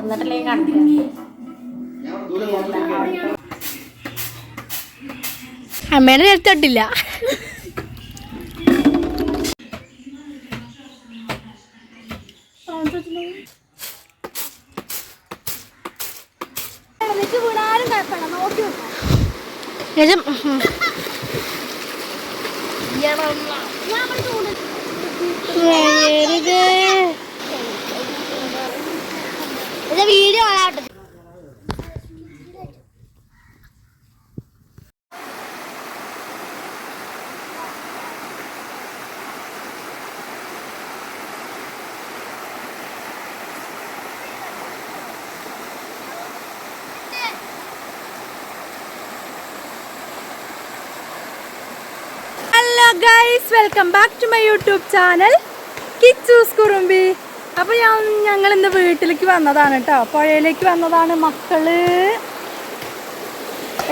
തിന്നിട്ടില്ലേ കണ്ടില്ല അമ്മേനെ നേരത്തോട്ടില്ല ശേഷം ഞാൻ അവിടെ വീഡിയോ ആവട്ടെ hello guys welcome back to my YouTube channel Kichus Kurumbi അപ്പോൾ ഞാൻ ഞങ്ങൾ ഇന്ന് വീട്ടിലേക്ക് വന്നതാണ് കേട്ടോ പുഴയിലേക്ക് വന്നതാണ് മക്കൾ.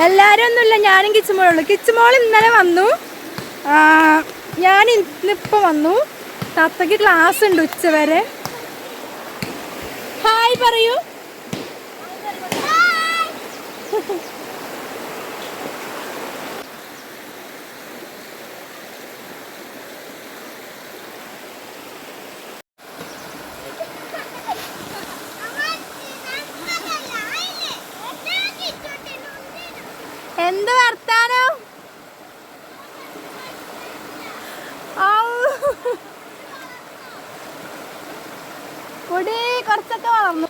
എല്ലാരും ഒന്നുമില്ല ഞാനും കിച്ചുമോളുള്ളൂ കിച്ചുമോൾ ഇന്നലെ വന്നു. ഞാൻ ഇന്നിപ്പോൾ വന്നു. തത്തയ്ക്ക് ക്ലാസ് ഉണ്ട് ഉച്ചവരെ. ഹായ് പറയൂ. എന്ത് വർത്താനം. കൊടി കുറച്ചൊക്കെ വളർന്നു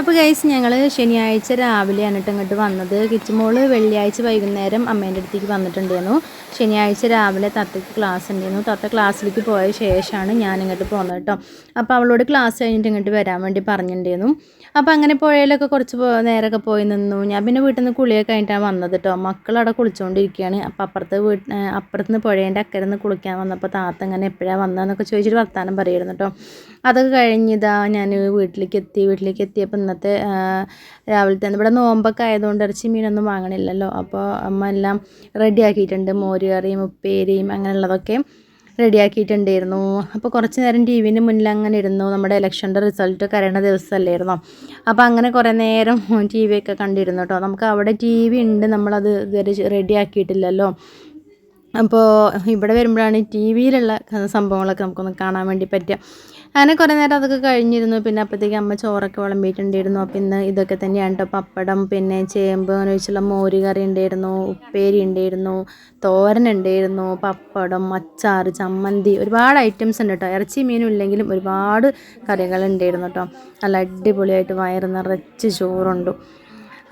അപ്പോൾ ഗൈസ് ഞങ്ങൾ ശനിയാഴ്ച രാവിലെയാണ് കേട്ടോ ഇങ്ങോട്ട് വന്നത്. കിച്ചുമോൾ വെള്ളിയാഴ്ച വൈകുന്നേരം അമ്മേന്റെ അടുത്തേക്ക് വന്നിട്ടുണ്ടായിരുന്നു. ശനിയാഴ്ച രാവിലെ തത്തയ്ക്ക് ക്ലാസ് ഉണ്ടായിരുന്നു. തത്ത ക്ലാസ്സിലേക്ക് പോയ ശേഷമാണ് ഞാൻ ഇങ്ങോട്ട് പോകുന്നത് കേട്ടോ അപ്പോൾ അവളോട് ക്ലാസ് കഴിഞ്ഞിട്ട് ഇങ്ങോട്ട് വരാൻ വേണ്ടി പറഞ്ഞിട്ടുണ്ടായിരുന്നു. അപ്പോൾ അങ്ങനെ പുഴയിലൊക്കെ കുറച്ച് നേരമൊക്കെ പോയി നിന്നു. ഞാൻ പിന്നെ വീട്ടിൽ നിന്ന് കുളിയൊക്കെ കഴിഞ്ഞിട്ടാണ് വന്നത് കേട്ടോ മക്കളവിടെ കുളിച്ചുകൊണ്ടിരിക്കുകയാണ് അപ്പോൾ അപ്പുറത്ത് വീട്ട് അപ്പുറത്ത് നിന്ന് പുഴേന്റെ അക്കരെ നിന്ന് കുളിക്കാൻ വന്നപ്പോൾ താത്ത അങ്ങനെ എപ്പോഴാണ് വന്നതെന്നൊക്കെ ചോദിച്ചിട്ട് വർത്താനം പറയുമായിരുന്നു കേട്ടോ അതൊക്കെ കഴിഞ്ഞിതാ ഞാൻ വീട്ടിലേക്ക് എത്തി. വീട്ടിലേക്ക് എത്തിയപ്പോൾ ഇന്നത്തെ രാവിലത്തെ ഇവിടെ നോമ്പൊക്കെ ആയതുകൊണ്ട് ഇറച്ചി മീനൊന്നും വാങ്ങണില്ലല്ലോ. അപ്പോൾ അമ്മ എല്ലാം റെഡിയാക്കിയിട്ടുണ്ട്. മോര് കറിയും ഉപ്പേരിയും അങ്ങനെയുള്ളതൊക്കെ റെഡിയാക്കിയിട്ടുണ്ടായിരുന്നു. അപ്പോൾ കുറച്ച് നേരം ടി വിന്റെ മുന്നിൽ അങ്ങനെ ഇരുന്നു. നമ്മുടെ ഇലക്ഷന്റെ റിസൾട്ട് കരയണ ദിവസമല്ലായിരുന്നോ? അപ്പോൾ അങ്ങനെ കുറേ നേരം ടി വി ഒക്കെ കണ്ടിരുന്നു കേട്ടോ. നമുക്ക് അവിടെ ടി വി ഉണ്ട്. നമ്മളത് ഇതുവരെ റെഡി ആക്കിയിട്ടില്ലല്ലോ അപ്പോൾ ഇവിടെ വരുമ്പോഴാണ് ടി വിയിലുള്ള സംഭവങ്ങളൊക്കെ നമുക്കൊന്ന് കാണാൻ വേണ്ടി പറ്റുക. അങ്ങനെ കുറേ നേരം അതൊക്കെ കഴിഞ്ഞിരുന്നു. പിന്നെ അപ്പോഴത്തേക്ക് അമ്മ ചോറൊക്കെ വിളമ്പിയിട്ടുണ്ടായിരുന്നു. അപ്പം ഇന്ന് ഇതൊക്കെ തന്നെയാണ് കേട്ടോ പപ്പടം പിന്നെ ചേമ്പ് അങ്ങനെ വെച്ചുള്ള മോര് കറി ഉണ്ടായിരുന്നു. ഉപ്പേരി ഉണ്ടായിരുന്നു. തോരൻ ഉണ്ടായിരുന്നു. പപ്പടം അച്ചാർ ചമ്മന്തി ഒരുപാട് ഐറ്റംസ് ഉണ്ട് കേട്ടോ ഇറച്ചി മീനും ഇല്ലെങ്കിലും ഒരുപാട് കറികൾ ഉണ്ടായിരുന്നു കേട്ടോ നല്ല അടിപൊളിയായിട്ട് വയറ് നിറച്ച് ചോറുണ്ട്.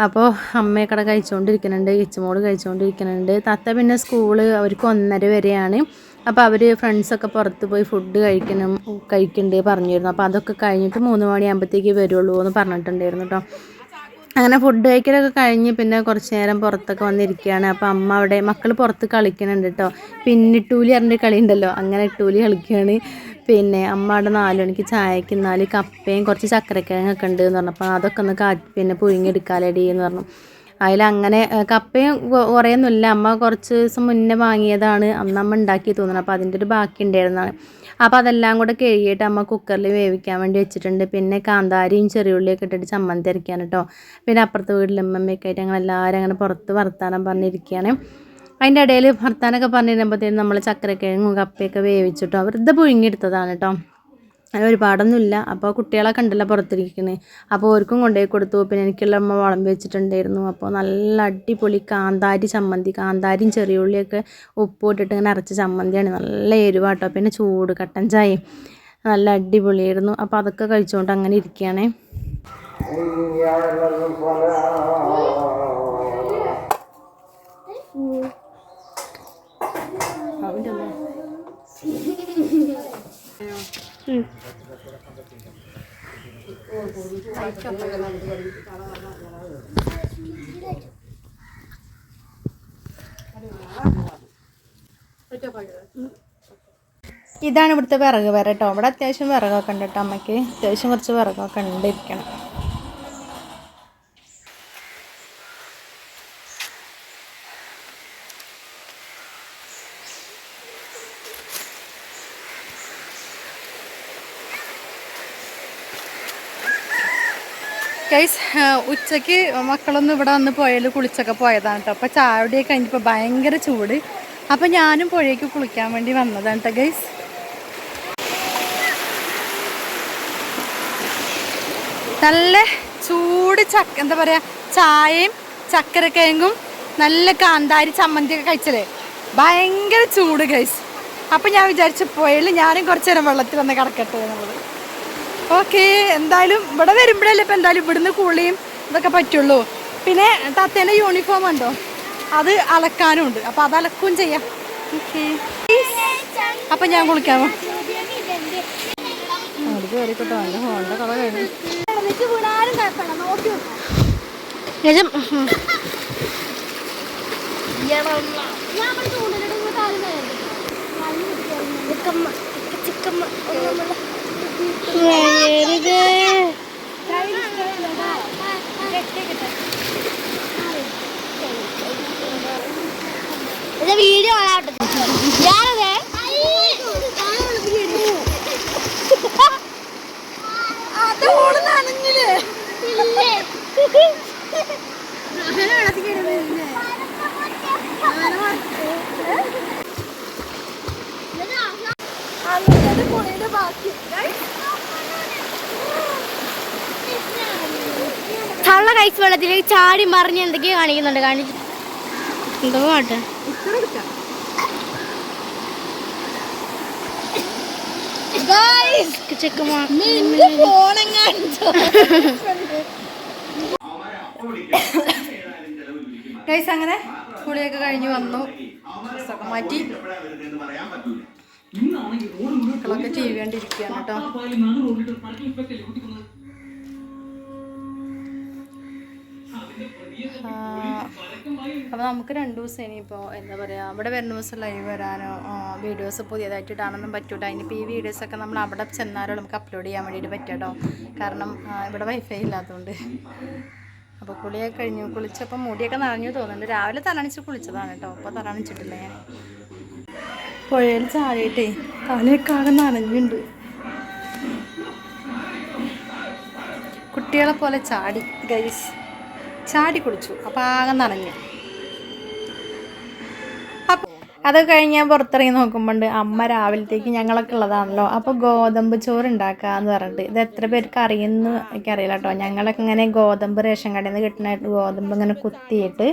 അപ്പോൾ അമ്മയൊക്കെ കഴിച്ചുകൊണ്ടിരിക്കുന്നുണ്ട് ഇച്ചുമോൾ കഴിച്ചുകൊണ്ടിരിക്കുന്നുണ്ട് തത്ത പിന്നെ സ്കൂൾ അവർക്ക് ഒന്നര വരെയാണ്. അപ്പോൾ അവർ ഫ്രണ്ട്സൊക്കെ പുറത്ത് പോയി ഫുഡ് കഴിക്കണം കഴിക്കുന്നുണ്ട് പറഞ്ഞിരുന്നു. അപ്പോൾ അതൊക്കെ കഴിഞ്ഞിട്ട് മൂന്ന് മണിയാകുമ്പോഴത്തേക്ക് വരുള്ളൂ എന്ന് പറഞ്ഞിട്ടുണ്ടായിരുന്നു കേട്ടോ അങ്ങനെ ഫുഡ് കഴിക്കലൊക്കെ കഴിഞ്ഞ് പിന്നെ കുറച്ച് നേരം പുറത്തൊക്കെ വന്നിരിക്കുകയാണ്. അപ്പോൾ അമ്മ അവിടെ മക്കൾ പുറത്ത് കളിക്കുന്നുണ്ട് കേട്ടോ പിന്നെ ഇട്ടൂലി കളി കളിയുണ്ടല്ലോ. അങ്ങനെ ഇട്ടൂലി കളിക്കുകയാണ്. പിന്നെ അമ്മ അവിടെ നാല് മണിക്ക് ചായക്ക് നാല് കപ്പയും കുറച്ച് ചക്കരക്കിഴങ്ങൊക്കെ ഉണ്ട് എന്ന് പറഞ്ഞപ്പോൾ അതൊക്കെ ഒന്ന് പിന്നെ പുഴുങ്ങിയെടുക്കാലടി എന്ന് പറഞ്ഞു. അതിലങ്ങനെ കപ്പയും കുറേയൊന്നുമില്ല. അമ്മ കുറച്ച് ദിവസം മുന്നേ വാങ്ങിയതാണ്. അന്ന് അമ്മ ഉണ്ടാക്കി തോന്നുന്നു. അപ്പോൾ അതിന്റെ ഒരു ബാക്കി ഉണ്ടായിരുന്നതാണ്. അപ്പോൾ അതെല്ലാം കൂടെ കഴുകിയിട്ട് അമ്മ കുക്കറിൽ വേവിക്കാൻ വേണ്ടി വെച്ചിട്ടുണ്ട്. പിന്നെ കാന്താരിയും ചെറിയുള്ളിയൊക്കെ ഇട്ടിട്ട് ചമ്മന്തി അരയ്ക്കാൻ കേട്ടോ. പിന്നെ അപ്പുറത്തെ വീട്ടിൽ അമ്മമ്മയൊക്കെ ആയിട്ട് ഞങ്ങൾ എല്ലാവരും അങ്ങനെ പുറത്ത് വർത്താനം പറഞ്ഞിരിക്കുകയാണ്. അതിന്റെ ഇടയിൽ ഭർത്താനൊക്കെ പറഞ്ഞിരുന്നപ്പോഴത്തേനും നമ്മൾ ചക്കരക്കിഴങ്ങും കപ്പയൊക്കെ വേവിച്ചിട്ടോ വെറുതെ പുഴുങ്ങിയെടുത്തതാണ് കേട്ടോ ഒരുപാടൊന്നുമില്ല. അപ്പോൾ കുട്ടികളെ കണ്ടല്ല പുറത്തിരിക്കുന്നത് അപ്പോൾ ഓർക്കും കൊണ്ടുപോയി കൊടുത്തു. പിന്നെ എനിക്കുള്ള അമ്മ വിളമ്പി വെച്ചിട്ടുണ്ടായിരുന്നു. അപ്പോൾ നല്ല അടിപൊളി കാന്താരി ചമ്മന്തി കാന്താരിയും ചെറിയുള്ളിയൊക്കെ ഉപ്പ് ഇട്ടിട്ട് ഇങ്ങനെ അരച്ച ചമ്മന്തിയാണ്. നല്ല എരിവാട്ടോ. പിന്നെ ചൂട് കട്ടൻ ചായ നല്ല അടിപൊളിയായിരുന്നു. അപ്പോൾ അതൊക്കെ കഴിച്ചുകൊണ്ട് അങ്ങനെ ഇരിക്കുകയാണേ. ഇതാണ് ഇവിടുത്തെ വിറക് വരെ കേട്ടോ. ഇവിടെ അത്യാവശ്യം വിറകൊക്കെ ഉണ്ട് കേട്ടോ അമ്മയ്ക്ക്. അത്യാവശ്യം കുറച്ച് വിറകൊക്കെ ഉണ്ട് ഇരിക്കണം. ഗൈസ് ഉച്ചയ്ക്ക് മക്കളൊന്നും ഇവിടെ വന്ന് പുഴയിൽ കുളിച്ചൊക്കെ പോയതാണ് കേട്ടോ. അപ്പോൾ ചാവടിയൊക്കെ കഴിഞ്ഞപ്പോൾ ഭയങ്കര ചൂട്. അപ്പോൾ ഞാനും പുഴയ്ക്ക് കുളിക്കാൻ വേണ്ടി വന്നതാണ് കേട്ടോ ഗൈസ് നല്ല ചൂട് ചക്ക എന്താ പറയുക ചായയും ചക്കരക്കിഴങ്ങും നല്ല കാന്താരി ചമ്മന്തിയൊക്കെ കഴിച്ചല്ലേ? ഭയങ്കര ചൂട് ഗൈസ് അപ്പം ഞാൻ വിചാരിച്ചു പുഴയിൽ ഞാനും കുറച്ച് നേരം വെള്ളത്തിൽ വന്ന് കിടക്കട്ടെ എന്നുള്ളത്. ഓക്കെ എന്തായാലും ഇവിടെ വരുമ്പോഴല്ലേ ഇപ്പം എന്തായാലും ഇവിടുന്ന് കൂളിയും ഇതൊക്കെ പറ്റുള്ളൂ. പിന്നെ തത്തേന്റെ യൂണിഫോം ഉണ്ടോ? അത് അലക്കാനും ഉണ്ട് അപ്പം അത് അലക്കുകയും ചെയ്യാം. ഓക്കെ അപ്പം ഞാൻ കുളിക്കാമോ? ചിക്കമ്മ ഒന്നുമില്ല ചിക്കമ്മ ഇത് വീഡിയോ ആവട്ടെ ഞാനതേ അങ്ങനെ കുളിയുടെ ബാക്കി. തള്ള കൈസ് വെള്ളത്തിലേക്ക് ചാടി മറിഞ്ഞ് എന്തൊക്കെയോ കാണിക്കുന്നുണ്ട്. കാണിച്ചു എന്തോ പാട്ട് ഗൈസ് അങ്ങനെ കുളിയൊക്കെ കഴിഞ്ഞ് വന്നു. ഡ്രസ്സൊക്കെ മാറ്റി. മക്കളൊക്കെ ടി വി കണ്ടിരിക്കുകയാണ് കേട്ടോ. അപ്പോൾ നമുക്ക് രണ്ട് ദിവസം ഇനിയിപ്പോൾ എന്താ പറയുക അവിടെ വരുന്ന ദിവസം ലൈവ് വരാനോ വീഡിയോസ് പുതിയതായിട്ട് ഇടാനൊന്നും പറ്റൂല ഇനിയിപ്പോൾ ഈ വീഡിയോസൊക്കെ നമ്മൾ അവിടെ ചെന്നാലോ നമുക്ക് അപ്ലോഡ് ചെയ്യാൻ വേണ്ടിയിട്ട് പറ്റാട്ടോ. കാരണം ഇവിടെ വൈഫൈ ഇല്ലാത്തതുകൊണ്ട് അപ്പോൾ കുളിയൊക്കെ കഴിഞ്ഞു. കുളിച്ചപ്പോൾ മുടിയൊക്കെ നനഞ്ഞു തോന്നുന്നുണ്ട്. രാവിലെ തലണിച്ച് കുളിച്ചതാണ് കേട്ടോ. അപ്പോൾ തലണിച്ചിട്ടില്ല ഞാൻ. പുഴയിൽ ചാടിയിട്ടേ തലയൊക്കെ ആകെ നനഞ്ഞുണ്ട്. കുട്ടികളെ പോലെ ചാടി ഗൈസ് ചാടി കുളിച്ചു. അപ്പോൾ ആകെ നനഞ്ഞു. അപ്പോൾ അത് കഴിഞ്ഞ് ഞാൻ പുറത്തിറങ്ങി നോക്കുമ്പോണ്ട് അമ്മ രാവിലത്തേക്ക് ഞങ്ങളൊക്കെ ഉള്ളതാണല്ലോ. അപ്പോൾ ഗോതമ്പ് ചോറ് ഉണ്ടാക്കുക എന്ന് പറഞ്ഞിട്ട്. ഇത് എത്ര പേർക്ക് അറിയുന്നു എനിക്കറിയില്ല കേട്ടോ ഞങ്ങളൊക്കെ ഇങ്ങനെ ഗോതമ്പ് റേഷൻ കടയിൽ നിന്ന് കിട്ടുന്ന ഗോതമ്പ് ഇങ്ങനെ കുത്തിയിട്ട്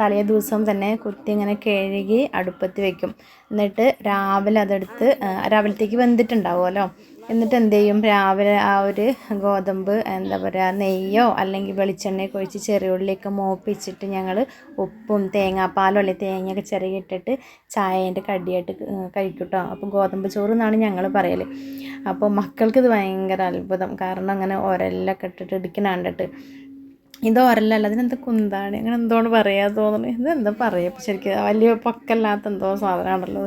തലേ ദിവസം തന്നെ കുത്തി ഇങ്ങനെ കഴുകി അടുപ്പത്ത് വെക്കും. എന്നിട്ട് രാവിലെ അതെടുത്ത് രാവിലത്തേക്ക് വെന്തിട്ടുണ്ടാവുമല്ലോ. എന്നിട്ട് എന്ത് ചെയ്യും? രാവിലെ ആ ഒരു ഗോതമ്പ് എന്താ പറയുക നെയ്യോ അല്ലെങ്കിൽ വെളിച്ചെണ്ണയൊക്കെ ഒഴിച്ച് ചെറിയ ഉള്ളിയൊക്കെ മോപ്പിച്ചിട്ട് ഞങ്ങൾ ഉപ്പും തേങ്ങാപ്പാലും അല്ലെങ്കിൽ തേങ്ങയൊക്കെ ചെറിയ ഇട്ടിട്ട് ചായേന്റെ കടിയായിട്ട് കഴിക്കും അപ്പോൾ ഗോതമ്പ് ചോറ് എന്നാണ് ഞങ്ങൾ പറയൽ അപ്പോൾ മക്കൾക്ക് ഇത് ഭയങ്കര അത്ഭുതം. കാരണം അങ്ങനെ ഒരെല്ലൊക്കെ കെട്ടിട്ട് ഇടിക്കണ കണ്ടിട്ട് ഇത് അറിയില്ല അതിനെന്താ കുന്താണ് അങ്ങനെ എന്തോന്ന് പറയാ തോന്നുന്നു. ഇതെന്താ പറയുക ശരിക്കും വലിയ പൊക്കല്ലാത്ത എന്തോ സാധനമാണല്ലോ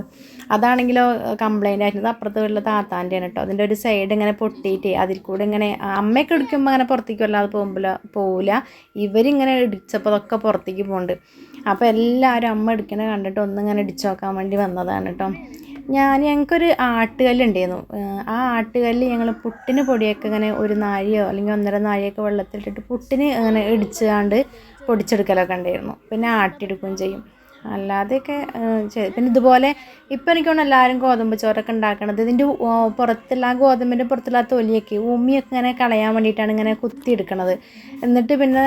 അതാണെങ്കിലോ കംപ്ലൈന്റ് ആയിരുന്നത് അപ്പുറത്ത് വീട്ടിലെ താത്താന്റെയാണ് കേട്ടോ അതിന്റെ ഒരു സൈഡ് ഇങ്ങനെ പൊട്ടിയിട്ട് അതിൽ കൂടെ ഇങ്ങനെ അമ്മയൊക്കെ ഇടിക്കുമ്പോൾ അങ്ങനെ പുറത്തേക്ക് വല്ലാതെ പോകുമ്പോൾ പോവില്ല ഇവരിങ്ങനെ ഇടിച്ചപ്പോൾ അതൊക്കെ പുറത്തേക്ക് പോകുന്നുണ്ട് അപ്പോൾ എല്ലാവരും അമ്മ ഇടിക്കണ കണ്ടിട്ട് ഒന്നിങ്ങനെ ഇടിച്ചു നോക്കാൻ വേണ്ടി വന്നതാണ് കേട്ടോ ഞാൻ ഞങ്ങൾക്കൊരു ആട്ടുകല്ലുണ്ടായിരുന്നു ആ ആട്ടുകല്ല് ഞങ്ങൾ പുട്ടിന് പൊടിയൊക്കെ ഇങ്ങനെ ഒരു നാഴിയോ അല്ലെങ്കിൽ ഒന്നര നാഴിയൊക്കെ വെള്ളത്തിലിട്ടിട്ട് പുട്ടിന് അങ്ങനെ ഇടിച്ചുകൊണ്ട് പൊടിച്ചെടുക്കലൊക്കെ ഉണ്ടായിരുന്നു. പിന്നെ ആട്ടിയെടുക്കുകയും ചെയ്യും. അല്ലാതെയൊക്കെ പിന്നെ ഇതുപോലെ ഇപ്പം എനിക്ക് തോന്നുന്നു എല്ലാവരും ഗോതമ്പ് ചോറൊക്കെ ഉണ്ടാക്കണത്. ഇതിന്റെ പുറത്തുള്ള ഗോതമ്പിന്റെ പുറത്തുള്ള തൊലിയൊക്കെ ഉമ്മിയൊക്കെ ഇങ്ങനെ കളയാൻ വേണ്ടിയിട്ടാണ് ഇങ്ങനെ കുത്തിയെടുക്കണത്. എന്നിട്ട് പിന്നെ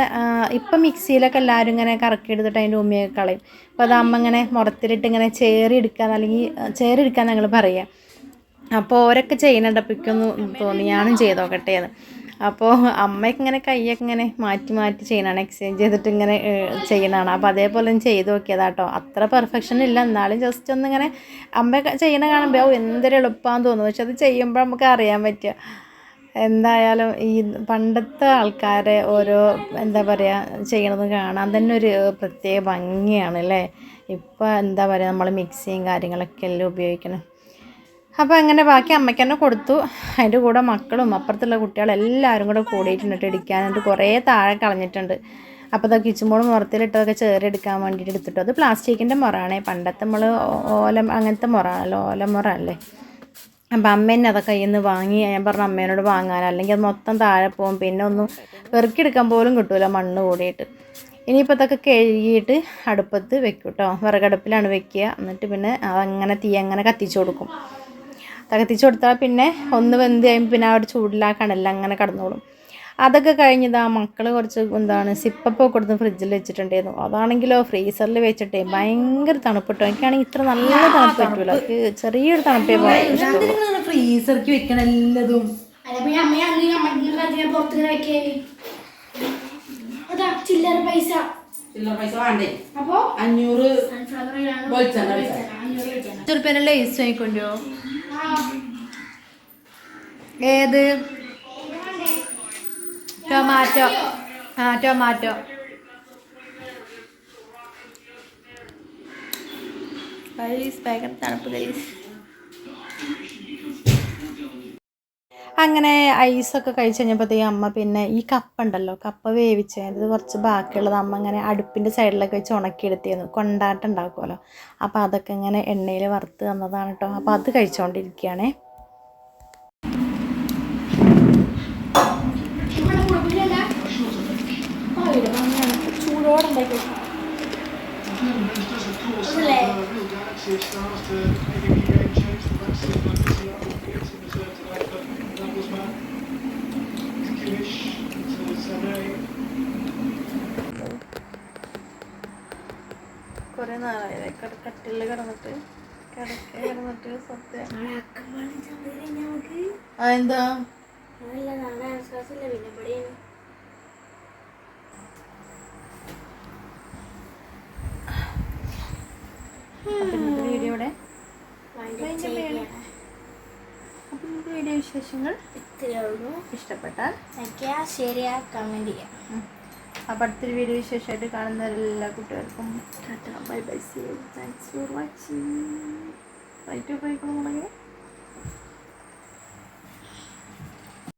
ഇപ്പം മിക്സിയിലൊക്കെ എല്ലാവരും ഇങ്ങനെ കറക്കി എടുത്തിട്ട് അതിന്റെ ഉമ്മിയൊക്കെ കളയും. അപ്പോൾ അത് അമ്മ ഇങ്ങനെ മുറത്തിലിട്ട് ഇങ്ങനെ ചേറി എടുക്കാന്ന് അല്ലെങ്കിൽ ചേറി എടുക്കാൻ ഞങ്ങൾ പറയുക അപ്പോൾ ഓരൊക്കെ ചെയ്യുന്നുണ്ടപ്പോൾ എനിക്കൊന്ന് തോന്നി ഞാനും ചെയ്ത് നോക്കട്ടെ എന്ന്. അപ്പോൾ അമ്മയൊക്കെ ഇങ്ങനെ കൈയൊക്കെ ഇങ്ങനെ മാറ്റി മാറ്റി ചെയ്യണതാണ്. എക്സ്ചേഞ്ച് ചെയ്തിട്ട് ഇങ്ങനെ ചെയ്യുന്നതാണ്. അപ്പോൾ അതേപോലെ ഒന്ന് ചെയ്ത് നോക്കിയതാട്ടോ അത്ര പെർഫെക്ഷൻ ഇല്ല. എന്നാലും ജസ്റ്റ് ഒന്ന് ഇങ്ങനെ അമ്മ ചെയ്യണ കാണുമ്പോൾ എന്തൊരു എളുപ്പമാണെന്ന് തോന്നുന്നു. പക്ഷെ അത് ചെയ്യുമ്പോൾ നമുക്ക് അറിയാൻ പറ്റുക. എന്തായാലും ഈ പണ്ടത്തെ ആൾക്കാരെ ഓരോ എന്താ പറയുക ചെയ്യണത് കാണാൻ തന്നെ ഒരു പ്രത്യേക ഭംഗിയാണ് അല്ലേ? ഇപ്പോൾ എന്താ പറയുക നമ്മൾ മിക്സിയും കാര്യങ്ങളൊക്കെ എല്ലാം ഉപയോഗിക്കണം. അപ്പോൾ അങ്ങനെ ബാക്കി അമ്മയ്ക്ക് തന്നെ കൊടുത്തു. അതിന്റെ കൂടെ മക്കളും അപ്പുറത്തുള്ള കുട്ടികളും എല്ലാവരും കൂടെ കൂടിയിട്ടുണ്ട് ഇടിക്കാനായിട്ട് കുറേ താഴെ കളഞ്ഞിട്ടുണ്ട്. അപ്പോൾ അതൊക്കെ കിച്ചുമ്പോൾ മുറത്തിലിട്ടതൊക്കെ ചേറി എടുക്കാൻ വേണ്ടിയിട്ട് എടുത്തിട്ടു. അത് പ്ലാസ്റ്റിക്കിന്റെ മുറാണേ പണ്ടത്തെ നമ്മൾ ഓല അങ്ങനത്തെ മുറ ആണല്ലോ ഓല മുറ അല്ലേ? അപ്പം അമ്മ എന്നെ അതൊക്കെ കയ്യിൽ നിന്ന് വാങ്ങി. ഞാൻ പറഞ്ഞു അമ്മേനോട് വാങ്ങാൻ അല്ലെങ്കിൽ അത് മൊത്തം താഴെ പോകും. പിന്നെ ഒന്നും പെറുക്കിയെടുക്കാൻ പോലും കിട്ടൂല മണ്ണ് കൂടിയിട്ട്. ഇനിയിപ്പോൾ അതൊക്കെ കഴുകിയിട്ട് അടുപ്പത്ത് വെക്കും കേട്ടോ വിറകടുപ്പിലാണ് വെക്കുക. എന്നിട്ട് പിന്നെ അതങ്ങനെ തീ അങ്ങനെ കത്തിച്ചു കൊടുക്കും. കത്തിച്ചു കൊടുത്താൽ പിന്നെ ഒന്ന് വെന്ത് കഴിയുമ്പോൾ പിന്നെ ആ ഒരു ചൂടിലാ കണല്ല അങ്ങനെ കടന്നോളും. അതൊക്കെ കഴിഞ്ഞതാ മക്കൾ കുറച്ച് എന്താണ് സിപ്പപ്പ് കൊടുത്ത് ഫ്രിഡ്ജിൽ വെച്ചിട്ടുണ്ടായിരുന്നു. അതാണെങ്കിലോ ഫ്രീസറിൽ വെച്ചിട്ടേ ഭയങ്കര തണുപ്പ് കിട്ടും എനിക്കാണെങ്കിൽ ഇത്ര നല്ല തണുപ്പ് പറ്റൂല. ചെറിയൊരു തണുപ്പേ ഫ്രീസർക്ക് വെക്കണം എല്ലാതും. ചില്ലറ പൈസ. ചില്ലറ പൈസ വേണ്ടേ? അപ്പോ? അഞ്ഞൂറ് ലേസ് വാങ്ങിക്കൊണ്ടോ ഏത്? ടൊമാറ്റോ. ആ ടൊമാറ്റോ. ഗൈസ് ഭയങ്കര തണുപ്പ് ഗൈസ്. അങ്ങനെ ഐസൊക്കെ കഴിച്ച് കഴിഞ്ഞപ്പോഴത്തേക്കും അമ്മ പിന്നെ ഈ കപ്പ ഉണ്ടല്ലോ കപ്പ വേവിച്ചത് കുറച്ച് ബാക്കിയുള്ളത് അമ്മ ഇങ്ങനെ അടുപ്പിന്റെ സൈഡിലൊക്കെ വെച്ച് ഉണക്കിയെടുത്തിരുന്നു. കൊണ്ടാട്ടം ഉണ്ടാക്കുമല്ലോ. അപ്പോൾ അതൊക്കെ ഇങ്ങനെ എണ്ണയിൽ വറുത്ത് തന്നതാണ് കേട്ടോ. അപ്പോൾ അത് കഴിച്ചുകൊണ്ടിരിക്കുകയാണേ ചൂടോടെ അതല്ലേ കുറേ നാളായത് കട്ടിലിൽ കിടന്നിട്ട് കിടക്ക കിടന്നിട്ട് സത്യം. അതെന്താ അപ്പം വീഡിയോ വിശേഷങ്ങൾ ഇത്രയേ ഉള്ളൂ. ഇഷ്ടപ്പെട്ടാൽ ലൈക്ക് ഷെയർ കമന്റ് ചെയ്യാം അപ്പം അടുത്തൊരു വീഡിയോ വിശേഷമായിട്ട് കാണുന്ന എല്ലാ കുട്ടികൾക്കും bye bye see thanks for watching right പോയിക്കണം തുടങ്ങി